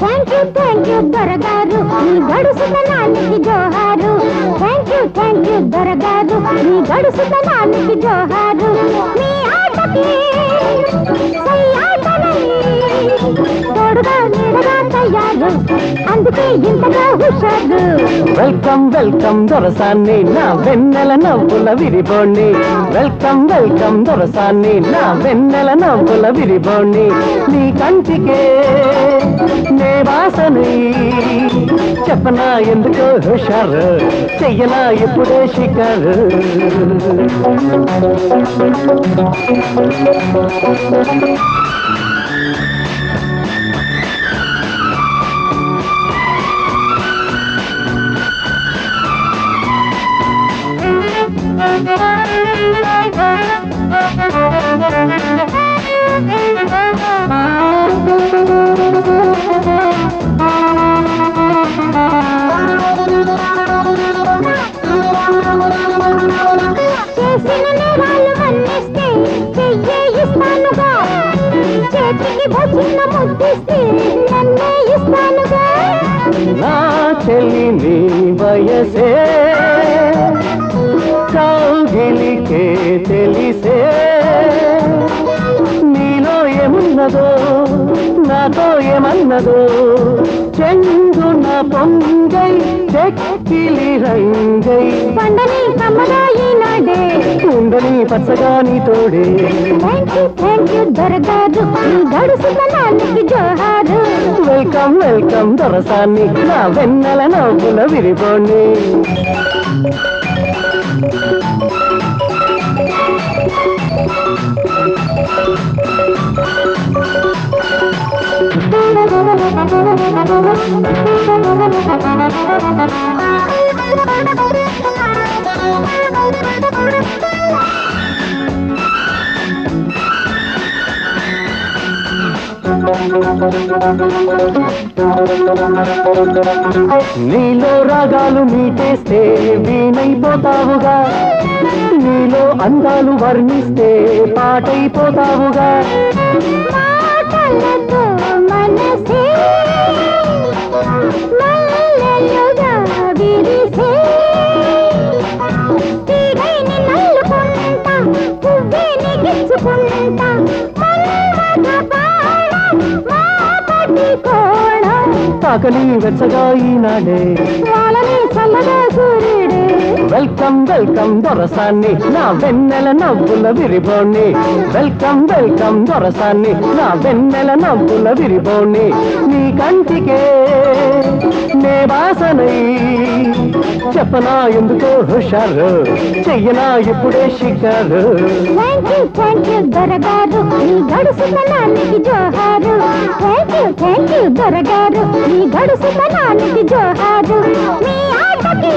Thank you thank you దొరగారు మీ గడుసుతనానికి జోహారు థ్యాంక్ దొరగారు మీ గడుసుతనానికి జోహారు మీ ఆటకి తోడుగా నీడగా తయారు. అందుకే ఇంతగా హుషారు. వెల్కమ్ వెల్కమ్ దొరసాన్ని నా వెన్నెల నవ్వుల విరిబోణ్ణి వెల్కమ్ వెల్కమ్ దొరసాన్ని నా వెన్నెల నవ్వుల విరిబోణ్ణి నీ కంటికే నే వాసని. చెప్పనా ఎందుకో హుషారు? చెయ్యనా ఇప్పుడే షికారు? చేసిన ముద్దిస్తే నన్నే ఇస్తానుగా. నా చెల్లి నీ వయసే కౌగిలికే తెలిసే. నీలో ఏమున్నదో నాతో ఏమన్నదో చెంగున చెక్కిలి రంగై పండని కమ్మగా ఈనాడే ఉండని పచ్చగా నీ తోడే థ్యాంక్ యూ థ్యాంక్ యూ దొరగారు ఈ గడుసుతనానికి జోహారు. Welcome welcome దొరసాన్ని. నా వెన్నెల నవ్వుల విరిపోండి నీలో రాగాలు మీటేస్తే వీణైపోతావుగా. నీలో అందాలు వర్ణిస్తే పాటైపోతావుగా. తాకలి వెచ్చగా ఈనాడే. వాళ్ళని చల్లగా సూర్యుడే వెల్కమ్ వెల్కమ్ దొరసాన్ని నా వెన్నెల నవ్వుల విరిబోణ్ణి వెల్కమ్ వెల్కమ్ దొరసాన్ని నా వెన్నెల నవ్వుల విరిబోణ్ణి నీ కంటికే తపనా ఎందుకో హుషారు? చెయ్యనా ఇప్పుడే షికారు? థ్యాంక్ యూ థ్యాంక్ యూ దొరగారు. మీ గడుసుతనానికి జోహారు. థ్యాంక్ యూ థ్యాంక్ యూ దొరగారు. మీ గడుసుతనానికి జోహారు. మీ ఆటకి